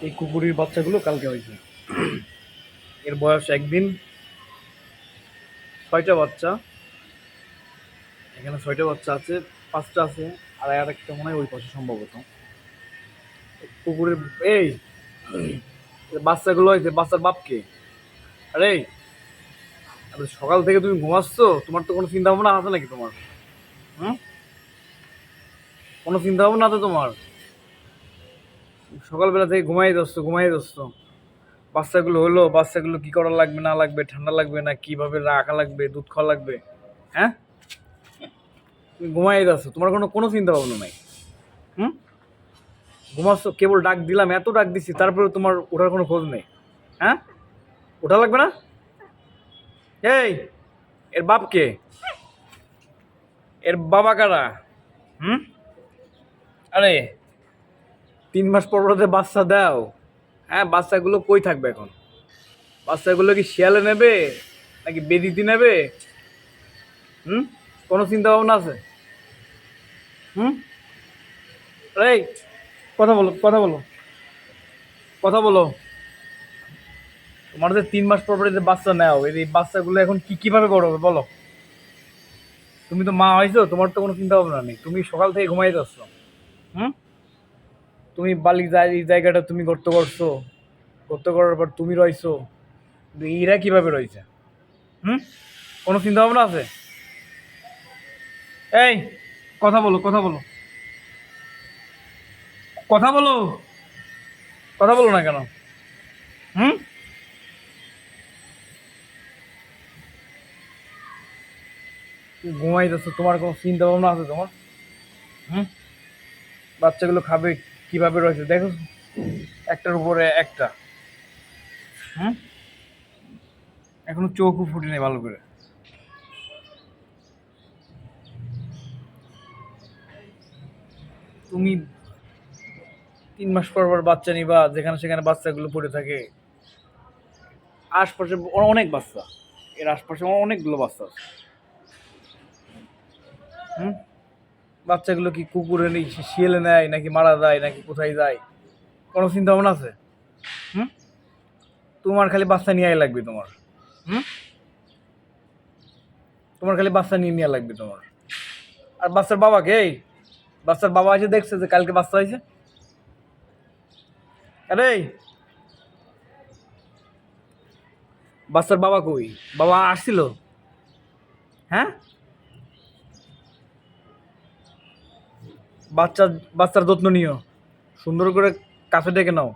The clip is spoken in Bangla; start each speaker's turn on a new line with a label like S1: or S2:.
S1: এই কুকুরের বাচ্চাগুলো কালকে হয়েছে। এর বয়স একদিন। ছয়টা বাচ্চা। এখানে ছয়টা বাচ্চা আছে, পাঁচটা আছে, আর আর একটা মনে হয় ওই পাশে সম্ভবত। কুকুরের এই! বাচ্চাগুলো হয়েছে, বাচ্চার বাপকে। আরে! আরে, সকাল থেকে তুমি ঘুমাচ্ছ? তোমার তো কোনো চিন্তা ভাবনা আছে নাকি তোমার? হুম? কোনো চিন্তা ভাবনা আছে তোমার? সকালবেলা থেকে ঘুমাই যাচ্ছ ঘুমাই যাচ্ছ বাচ্চাগুলো হলো, বাচ্চাগুলো কি করা লাগবে, না লাগবে, ঠান্ডা লাগবে, না কীভাবে রাখা লাগবে, দুধ খাওয়া লাগবে হ্যাঁ? ঘুমাই যাচ্ছ তোমার কোনো কোনো চিন্তা ভাবনা নাই। হুম? ঘুমাচ্ছ, কেবল ডাক দিলাম, এত ডাক দিচ্ছি তারপরে তোমার ওঠার কোনো খোঁজ নেই হ্যাঁ? ওঠা লাগবে না? এই, এর বাপ কে? এর বাবা কারা? হুম? আরে তিন মাস পর পর বাচ্চা দাও। হ্যাঁ বাচ্চাগুলো কই থাকবে এখন? বাচ্চাগুলো কি শিয়ালে নেবে, নাকি বেদিতে নেবে? হুম? কোনো চিন্তা ভাবনা আছে? হুম? এই, কথা বলো কথা বলো। কথা বলো। তোমার যে তিন মাস পর পরে বাচ্চা নাও, এই বাচ্চাগুলো এখন কি কীভাবে বড় হবে, বলো? তুমি তো মা হয়েছো তোমার তো কোনো চিন্তা ভাবনা নেই। তুমি সকাল থেকে ঘুমাই যাচ্ছ হুম? তুমি বালি এই জায়গাটা তুমি গর্ত করছ। গর্ত করার পর তুমি রয়েছো এরা কীভাবে রয়েছে হুম? কোনো চিন্তা ভাবনা আছে? এই, কথা বলো কথা বলো। কথা বলো। কথা বলো না কেন? হুম? ঘুমাই যাচ্ছ তোমার কোনো চিন্তা ভাবনা আছে তোমার? হুম? বাচ্চাগুলো খাবে কীভাবে রয়েছে? দেখো, একটার উপরে একটা। হুম? এখনও চোখও ফুটে নেই ভালো করে। তুমি তিন মাস পর পর বাচ্চা নিবা, যেখানে সেখানে বাচ্চাগুলো পড়ে থাকে। আশপাশে অনেক বাচ্চা। এর আশপাশে অনেকগুলো বাচ্চা আছে। হুম? বাচ্চাগুলো কি কুকুরে নেই শিয়েলে নেয়, নাকি মারা যায়, নাকি কোথায় যায়? কোনো চিন্তা ভাবনা আছে? হুম? তোমার খালি বাচ্চা নিয়ে লাগবে তোমার। হুম? তোমার খালি বাচ্চা নিয়ে নেওয়া লাগবে তোমার। আর বাচ্চার বাবাকে এই? বাচ্চার বাবা এসে দেখছে যে কালকে বাচ্চা হয়েছে। আরে বাচ্চার বাবা কই? বাবা আসছিল? হ্যাঁ? বাচ্চা বাচ্চার যত্ন নিও। সুন্দর করে কাছে ডেকে নাও।